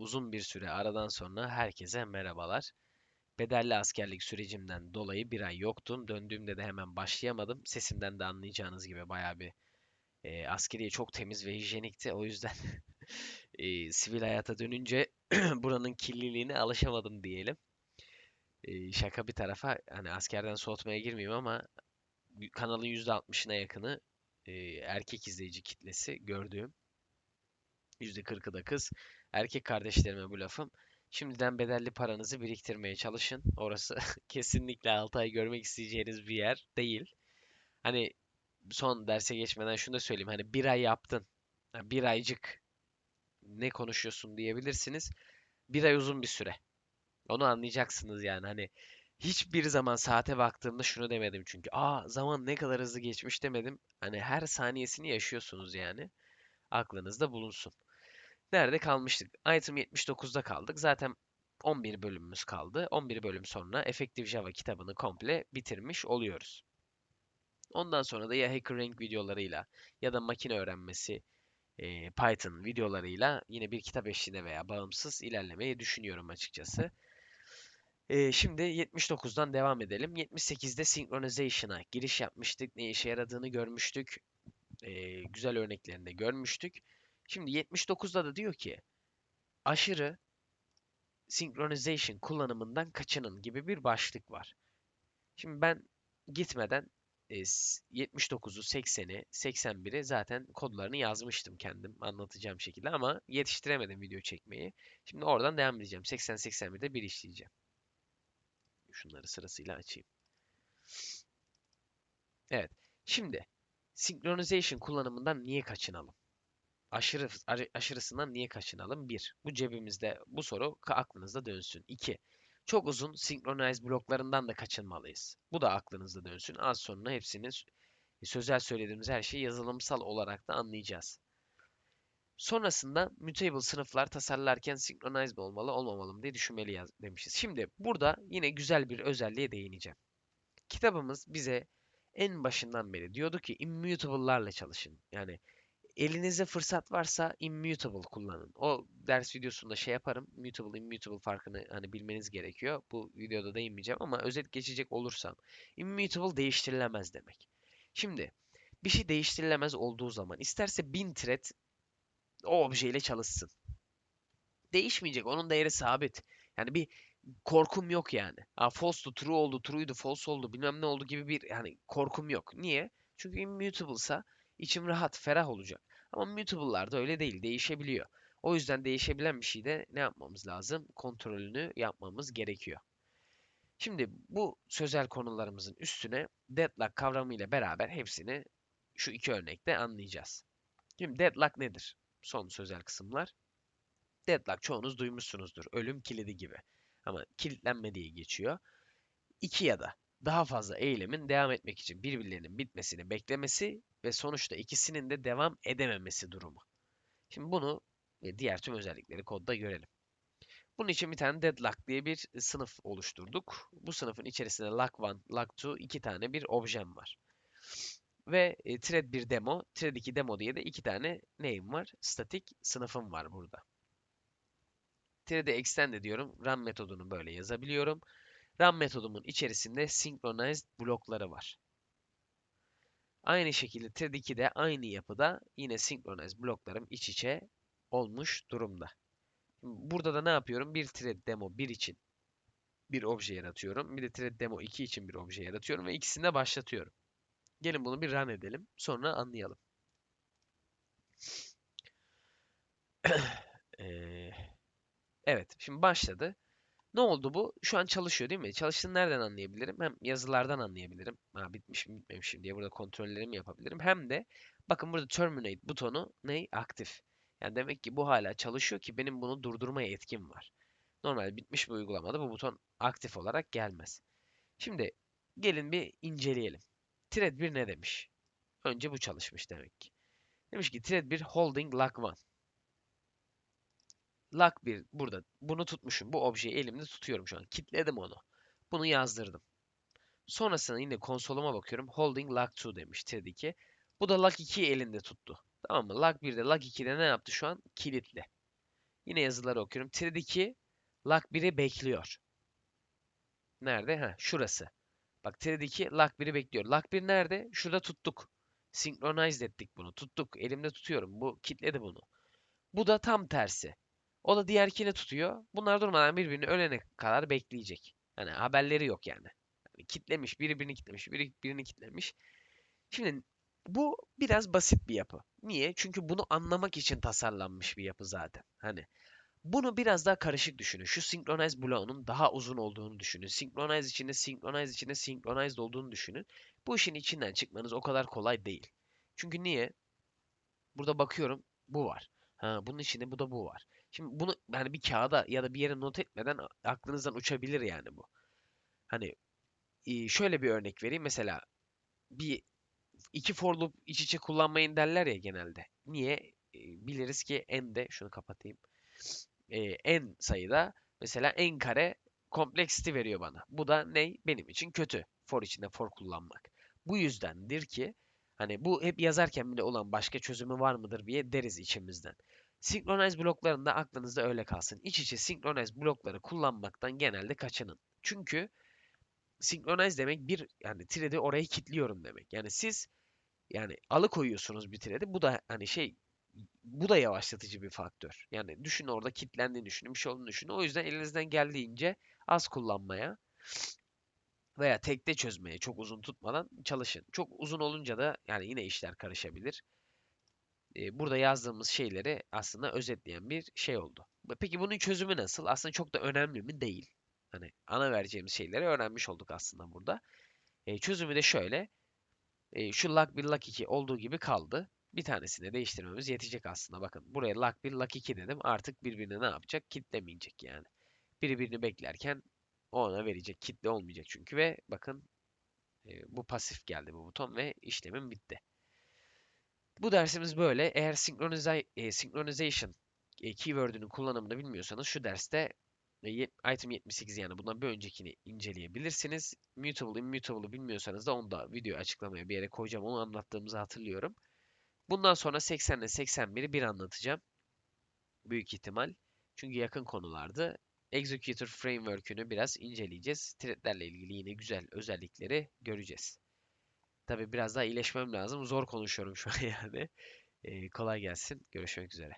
uzun bir süre aradan sonra herkese merhabalar. Bedelli askerlik sürecimden dolayı bir ay yoktum. Döndüğümde de hemen başlayamadım. Sesimden de anlayacağınız gibi bayağı bir e, askeriye çok temiz ve hijyenikti. O yüzden e, sivil hayata dönünce buranın kirliliğine alışamadım diyelim. E, şaka bir tarafa hani askerden soğutmaya girmeyeyim ama kanalın %60'ına yakını e, erkek izleyici kitlesi gördüğüm. %40'ı da kız. Erkek kardeşlerime bu lafım. Şimdiden bedelli paranızı biriktirmeye çalışın. Orası kesinlikle 6 ay görmek isteyeceğiniz bir yer değil. Hani son derse geçmeden şunu da söyleyeyim. Hani bir ay yaptın. Bir aycık ne konuşuyorsun diyebilirsiniz. Bir ay uzun bir süre. Onu anlayacaksınız yani. Hani hiçbir zaman saate baktığımda şunu demedim çünkü. Aa zaman ne kadar hızlı geçmiş demedim. Hani her saniyesini yaşıyorsunuz yani. Aklınızda bulunsun. Nerede kalmıştık? Item 79'da kaldık. Zaten 11 bölümümüz kaldı. 11 bölüm sonra Effective Java kitabını komple bitirmiş oluyoruz. Ondan sonra da ya HackerRank videolarıyla ya da makine öğrenmesi e, Python videolarıyla yine bir kitap eşliğinde veya bağımsız ilerlemeyi düşünüyorum açıkçası. E, şimdi 79'dan devam edelim. 78'de Synchronization'a giriş yapmıştık. Ne işe yaradığını görmüştük. E, güzel örneklerini de görmüştük. Şimdi 79'da da diyor ki aşırı synchronization kullanımından kaçının gibi bir başlık var. Şimdi ben gitmeden 79'u, 80'i, 81'i zaten kodlarını yazmıştım kendim anlatacağım şekilde ama yetiştiremedim video çekmeyi. Şimdi oradan devam edeceğim. 80-81'de bir işleyeceğim. Şunları sırasıyla açayım. Evet. Şimdi synchronization kullanımından niye kaçınalım? Aşırı aşırısından niye kaçınalım? Bir, bu cebimizde bu soru aklınızda dönsün. İki, çok uzun synchronize bloklarından da kaçınmalıyız. Bu da aklınızda dönsün. Az sonra hepsini sözel söylediğimiz her şeyi yazılımsal olarak da anlayacağız. Sonrasında mutable sınıflar tasarlarken synchronize mi olmalı, olmamalı mı diye düşünmeli yaz demişiz. Şimdi burada yine güzel bir özelliğe değineceğim. Kitabımız bize en başından beri diyordu ki immutable'larla çalışın. Yani elinizde fırsat varsa immutable kullanın. O ders videosunda şey yaparım. Mutable, immutable farkını hani bilmeniz gerekiyor. Bu videoda değinmeyeceğim ama özet geçecek olursam. Immutable değiştirilemez demek. Şimdi bir şey değiştirilemez olduğu zaman isterse 1000 thread o objeyle çalışsın. Değişmeyecek. Onun değeri sabit. Yani bir korkum yok yani. Ha, false'du, true oldu, true'ydu, false oldu, bilmem ne oldu gibi bir yani korkum yok. Niye? Çünkü immutable'sa içim rahat, ferah olacak. Ama mutable'larda öyle değil, değişebiliyor. O yüzden değişebilen bir şeyde ne yapmamız lazım? Kontrolünü yapmamız gerekiyor. Şimdi bu sözel konularımızın üstüne deadlock kavramı ile beraber hepsini şu iki örnekte anlayacağız. Şimdi deadlock nedir? Son sözel kısımlar. Deadlock çoğunuz duymuşsunuzdur. Ölüm kilidi gibi. Ama kilitlenme diye geçiyor. İki ya da daha fazla eylemin devam etmek için birbirlerinin bitmesini beklemesi ve sonuçta ikisinin de devam edememesi durumu. Şimdi bunu ve diğer tüm özellikleri kodda görelim. Bunun için bir tane deadlock diye bir sınıf oluşturduk. Bu sınıfın içerisinde lock1, lock2 iki tane bir objem var. Ve e, thread 1 demo, thread 2 demo diye de iki tane neyim var? Statik sınıfım var burada. Thread'e extend diyorum. Run metodunu böyle yazabiliyorum. Run metodumun içerisinde synchronized blokları var. Aynı şekilde thread 2'de aynı yapıda yine synchronized bloklarım iç içe olmuş durumda. Burada da ne yapıyorum? Bir thread demo 1 için bir obje yaratıyorum. Bir de thread demo 2 için bir obje yaratıyorum ve ikisini de başlatıyorum. Gelin bunu bir run edelim. Sonra anlayalım. evet, şimdi başladı. Ne oldu bu? Şu an çalışıyor değil mi? Çalıştığını nereden anlayabilirim? Hem yazılardan anlayabilirim. Ha, bitmiş mi bitmemiş mi diye burada kontrollerimi yapabilirim. Hem de bakın burada terminate butonu ne? Aktif. Yani demek ki bu hala çalışıyor ki benim bunu durdurmaya etkim var. Normal bitmiş bir uygulamada bu buton aktif olarak gelmez. Şimdi gelin bir inceleyelim. Thread 1 ne demiş? Önce bu çalışmış demek ki. Demiş ki thread 1 holding lock 1 lock 1 burada. Bunu tutmuşum. Bu objeyi elimde tutuyorum şu an. Kitledim onu. Bunu yazdırdım. Sonrasında yine konsoluma bakıyorum. Holding lock 2 demiş thread 2. Bu da lock 2'yi elinde tuttu. Tamam mı? Lock 1'de lock 2'de ne yaptı şu an? Kilitli. Yine yazıları okuyorum. Thread 2 lock 1'i bekliyor. Nerede? Ha, şurası. Bak thread 2 lock 1'i bekliyor. Lock 1 nerede? Şurada tuttuk. Synchronize ettik bunu. Tuttuk. Elimde tutuyorum. Bu kitledi bunu. Bu da tam tersi. O da diğerkini tutuyor. Bunlar durmadan birbirini ölene kadar bekleyecek. Hani haberleri yok yani. yani kitlemiş, biri birini kitlemiş, biri birini kitlemiş. Şimdi bu biraz basit bir yapı. Niye? Çünkü bunu anlamak için tasarlanmış bir yapı zaten. Hani bunu biraz daha karışık düşünün. Şu synchronize bloğunun daha uzun olduğunu düşünün. Synchronize içinde, synchronize içinde, synchronized olduğunu düşünün. Bu işin içinden çıkmanız o kadar kolay değil. Çünkü niye? Burada bakıyorum bu var. Ha, bunun içinde bu da bu var. Şimdi bunu yani bir kağıda ya da bir yere not etmeden aklınızdan uçabilir yani bu. Hani şöyle bir örnek vereyim. Mesela bir iki for loop iç içe kullanmayın derler ya genelde. Niye? Biliriz ki en de şunu kapatayım. En sayıda mesela en kare complexity veriyor bana. Bu da ne? Benim için kötü. For içinde for kullanmak. Bu yüzdendir ki hani bu hep yazarken bile olan başka çözümü var mıdır diye deriz içimizden. Synchronize bloklarında aklınızda öyle kalsın. İç içe synchronize blokları kullanmaktan genelde kaçının. Çünkü synchronize demek bir yani thread'i oraya kilitliyorum demek. Yani siz yani alıkoyuyorsunuz bir thread'i. Bu da hani şey bu da yavaşlatıcı bir faktör. Yani düşün orada kilitlendiğini düşünün, bir şey olduğunu düşünün. O yüzden elinizden geldiğince az kullanmaya veya tekte çözmeye çok uzun tutmadan çalışın. Çok uzun olunca da yani yine işler karışabilir. Burada yazdığımız şeyleri aslında özetleyen bir şey oldu. Peki bunun çözümü nasıl? Aslında çok da önemli mi? Değil. Hani ana vereceğimiz şeyleri öğrenmiş olduk aslında burada. E, çözümü de şöyle. E, şu lag 1, lag 2 olduğu gibi kaldı. Bir tanesini değiştirmemiz yetecek aslında. Bakın buraya lag 1, lag 2 dedim. Artık birbirini ne yapacak? Kitlemeyecek yani. Biri birini beklerken ona verecek. Kitle olmayacak çünkü ve bakın e, bu pasif geldi bu buton ve işlemim bitti. Bu dersimiz böyle. Eğer synchronization, e, synchronization e, keyword'ünün kullanımını bilmiyorsanız şu derste e, item 78 yani bundan bir öncekini inceleyebilirsiniz. Mutable, immutable'ı bilmiyorsanız da onu da video açıklamaya bir yere koyacağım. Onu anlattığımızı hatırlıyorum. Bundan sonra 80 ile 81'i bir anlatacağım. Büyük ihtimal. Çünkü yakın konulardı. Executor Framework'ünü biraz inceleyeceğiz. Threadlerle ilgili yine güzel özellikleri göreceğiz. Tabi biraz daha iyileşmem lazım. Zor konuşuyorum şu an yani. Ee, kolay gelsin. Görüşmek üzere.